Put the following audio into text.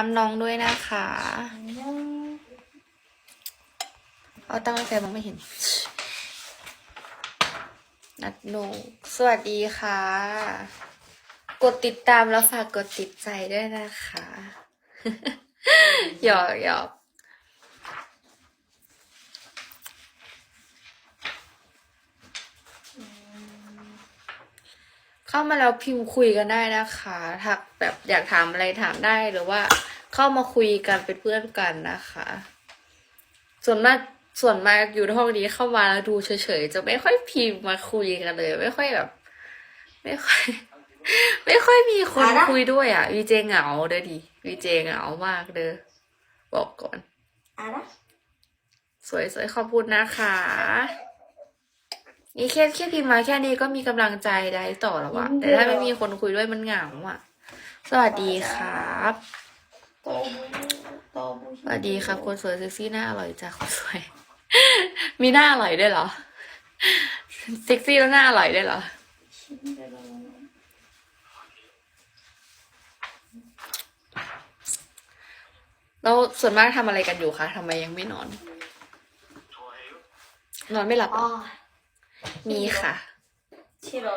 ามน้องด้วยนะคะ เอาตั้งไฟมองไม่เห็น นัดหนูสวัสดีค่ะ กดติดตามแล้วฝากกดติดใจด้วยนะคะ หยอกหยอกเข้ามาแล้วพิมพ์คุยกันได้นะคะ ถักแบบอยากถามอะไรถามได้หรือว่า เข้ามาคุยกันเป็นเพื่อนกันนะคะ ส่วนมากส่วนมากอยู่ในห้องนี้เข้ามาแล้วดูเฉยๆจะไม่ค่อยพิมพ์มาคุยกันเลย ไม่ค่อยแบบ ไม่ค่อย ไม่ค่อยมีคนอะไรนะคุยด้วยอะวีเจเหงาเด้อดิวีเจเหงามากเด้อบอกก่อนอะไรสวยๆขอบคุณนะคะนี่แค่แค่พิมพ์มาแค่นี้ก็มีกำลังใจได้ต่อแล้วอะแต่ถ้าไม่มีคนคุยด้วยมันเหงาอะสวัสดีครับ โตบุโตบุสวัสดีครับคนสวยเซ็กซี่หน้าอร่อยจ้าคนสวย มีหน้าอร่อยด้วยเหรอ เซ็กซี่แล้วหน้าอร่อยด้วยเหรอแล้วส่วนมากทำอะไรกันอยู่คะทำไมยังไม่นอน นอนไม่หลับเหรอ๋ออมีค่ะที่เรา